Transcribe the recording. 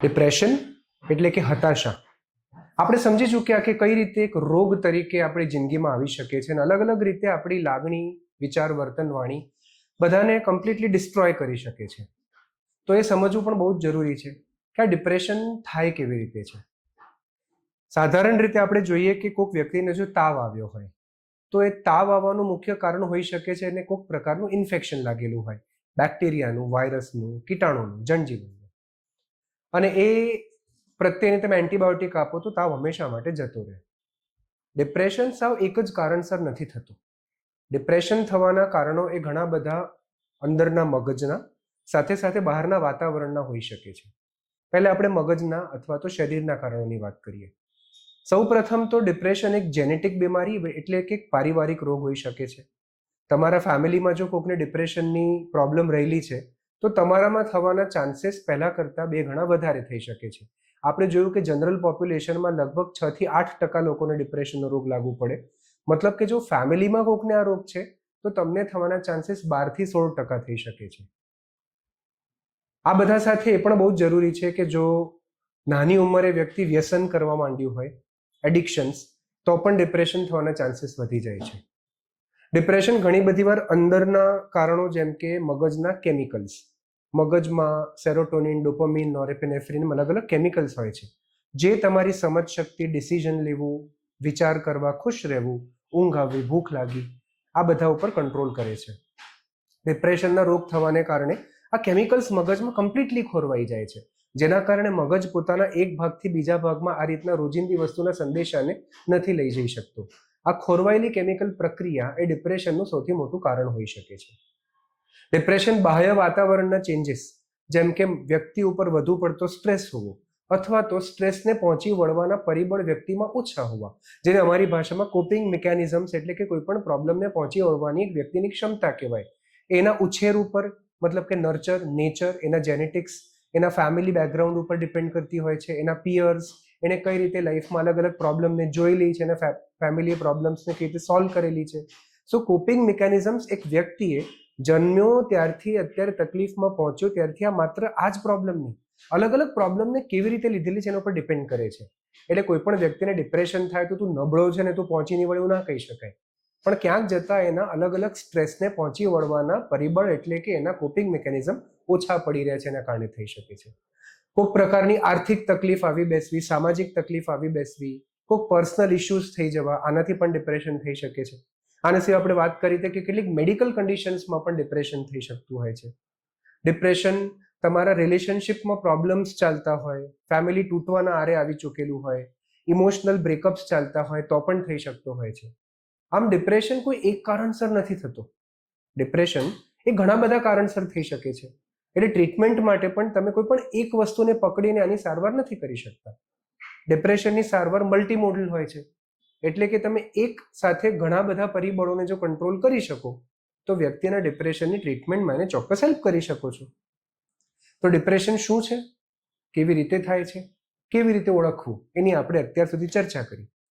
Depression એટલે કે હતાશા. આપણે સમજી ચૂક્યા કે કઈ રીતે એક રોગ તરીકે આપણી જિંદગીમાં આવી શકે છે અને અલગ અલગ રીતે આપણી લાગણી, વિચાર, વર્તન, વાણી બધાને કમ્પ્લીટલી ડિસ્ટ્રોય કરી શકે છે. તો એ સમજવું પણ બહુ જ જરૂરી છે કે આ ડિપ્રેશન થાય કેવી રીતે છે. સાધારણ રીતે આપણે જોઈએ કે કોઈક વ્યક્તિને જો તાવ આવ્યો હોય, તો એ તાવ આવવાનું મુખ્ય કારણ હોઈ શકે છે અને કોઈક પ્રકારનું ઇન્ફેક્શન લાગેલું હોય. બેક્ટેરિયાનું વાયરસનું કીટાણુનું, જનજીવનનું. અને એ પ્રત્યેને તમે એન્ટીબાયોટિક આપો તો તાવ હંમેશા માટે જતો રહે. ડિપ્રેશન સાવ એક જ કારણસર નથી થતું. ડિપ્રેશન થવાના કારણો એ ઘણા બધા અંદરના મગજના, સાથે સાથે બહારના વાતાવરણના હોઈ શકે છે. પહેલા આપણે મગજના અથવા તો શરીરના કારણોની વાત કરીએ. સૌ પ્રથમ તો ડિપ્રેશન એક જેનેટિક બીમારી એટલે કે પારિવારિક રોગ હોઈ શકે છે. તમારા ફેમિલીમાં જો કોઈકને ડિપ્રેશનની પ્રોબ્લેમ રહેલી છે તો તમારામાં થવાના ચાન્સીસ પહેલાં કરતાં બે ગણા વધારે થઈ શકે છે. આપણે જોયું કે જનરલ પોપ્યુલેશનમાં લગભગ છ થી આઠ ટકા લોકોને ડિપ્રેશનનો રોગ લાગુ પડે. મતલબ કે જો ફેમિલીમાં કોકને આ રોગ છે, તો તમને થવાના ચાન્સીસ બારથી સોળ ટકા થઈ શકે છે. આ બધા સાથે એ પણ બહુ જ જરૂરી છે કે જો નાની ઉંમરે વ્યક્તિ વ્યસન કરવા માંડ્યું હોય એડિક્શન્સ તો પણ ડિપ્રેશન થવાના ચાન્સીસ વધી જાય છે. ડિપ્રેશન ઘણી બધી વાર અંદરના કારણો જેમ કે મગજના કેમિકલ્સ મગજમાં સેરોટોનિન ડોપોમિન નોરેપિનેફ્રિન અલગ અલગ કેમિકલ્સ હોય છે. જે તમારી સમજ શક્તિ ડિસિઝન લેવું, વિચાર કરવા, ખુશ રહેવું, ઊંઘ આવવી, ભૂખ લાગી આ બધા ઉપર કંટ્રોલ કરે છે. ડિપ્રેશનના રોગ થવાને કારણે આ કેમિકલ્સ મગજમાં કમ્પ્લીટલી ખોરવાઈ જાય છે. જેના કારણે મગજ પોતાના એક ભાગથી બીજા ભાગમાં આ રીતના રોજિંદી વસ્તુના સંદેશાને નથી લઈ જઈ શકતો. આ ખોરવાયેલી કેમિકલ પ્રક્રિયા એ ડિપ્રેશનનું સૌથી મોટું કારણ હોઈ શકે છે. ડિપ્રેશન બાહ્ય વાતાવરણના ચેન્જીસ જેમ કે વ્યક્તિ ઉપર વધુ પડતો સ્ટ્રેસ હોવો અથવા તો સ્ટ્રેસને પહોંચી વળવાના પરિબળ વ્યક્તિમાં ઓછા હોવા, જેને અમારી ભાષામાં કોપિંગ મિકેનિઝમ્સ એટલે કે કોઈ પણ પ્રોબ્લેમને પહોંચી વળવાની એક વ્યક્તિની ક્ષમતા કહેવાય. એના ઉછેર ઉપર, મતલબ કે નર્ચર નેચર એના જેનેટિક્સ એના ફેમિલી બેકગ્રાઉન્ડ ઉપર ડિપેન્ડ કરતી હોય છે, એના પિયર્સ એને કઈ રીતે લાઈફમાં અલગ અલગ પ્રોબ્લેમને જોઈ લી છે અને ફેમિલી પ્રોબ્લેમ્સને કઈ રીતે સોલ્વ કરેલી છે. સો કોપિંગ મિકેનિઝમ્સ એક વ્યક્તિએ જન્મ્યો ત્યારથી અત્યારે તકલીફમાં પહોંચ્યો ત્યારથી આ માત્ર આ જ પ્રોબ્લેમ નહીં. અલગ અલગ પ્રોબ્લેમને કેવી રીતે લીધેલી છે એના ઉપર ડિપેન્ડ કરે છે. એટલે કોઈ પણ વ્યક્તિને ડિપ્રેશન થાય તો તું નબળો છે ને તું પહોંચી નહીં વળે એવું ના કહી શકાય. પણ ક્યાંક જતા એના અલગ અલગ સ્ટ્રેસને પહોંચી વળવાના પરિબળ એટલે કે એના કોપિંગ મિકેનિઝમ ઓછા પડી રહ્યા છે એના કારણે થઈ શકે છે. કોઈક પ્રકારની આર્થિક તકલીફ આવી બેસવી, સામાજિક તકલીફ આવી બેસવી કોઈક પર્સનલ ઇશ્યુઝ થઈ જવા, આનાથી પણ ડિપ્રેશન થઈ શકે છે. આના સિવાય આપણે વાત કરી હતી કે કેટલીક મેડિકલ કન્ડિશન્સમાં પણ ડિપ્રેશન થઈ શકતું હોય છે. ડિપ્રેશન તમારા રિલેશનશિપમાં પ્રોબ્લેમ્સ ચાલતા હોય ફેમિલી તૂટવાના આરે આવી ચૂકેલું હોય ઇમોશનલ બ્રેકઅપ્સ ચાલતા હોય, તો પણ થઈ શકતો હોય છે. આમ ડિપ્રેશન કોઈ એક કારણસર નથી થતું. ડિપ્રેશન એ ઘણા બધા કારણસર થઈ શકે છે. એટલે ટ્રીટમેન્ટ માટે પણ તમે કોઈ પણ એક વસ્તુને પકડીને આની સારવાર નથી કરી શકતા. ડિપ્રેશનની સારવાર મલ્ટી મોડલ હોય છે. એટલે કે તમે એક સાથે ઘણા બધા પરિબળોને જો કંટ્રોલ કરી શકો, તો વ્યક્તિના ડિપ્રેશનની ટ્રીટમેન્ટમાં એને ચોક્કસ હેલ્પ કરી શકો છો. તો ડિપ્રેશન શું છે? કેવી રીતે થાય છે? કેવી રીતે ઓળખવું? એની આપણે અત્યાર સુધી ચર્ચા કરી.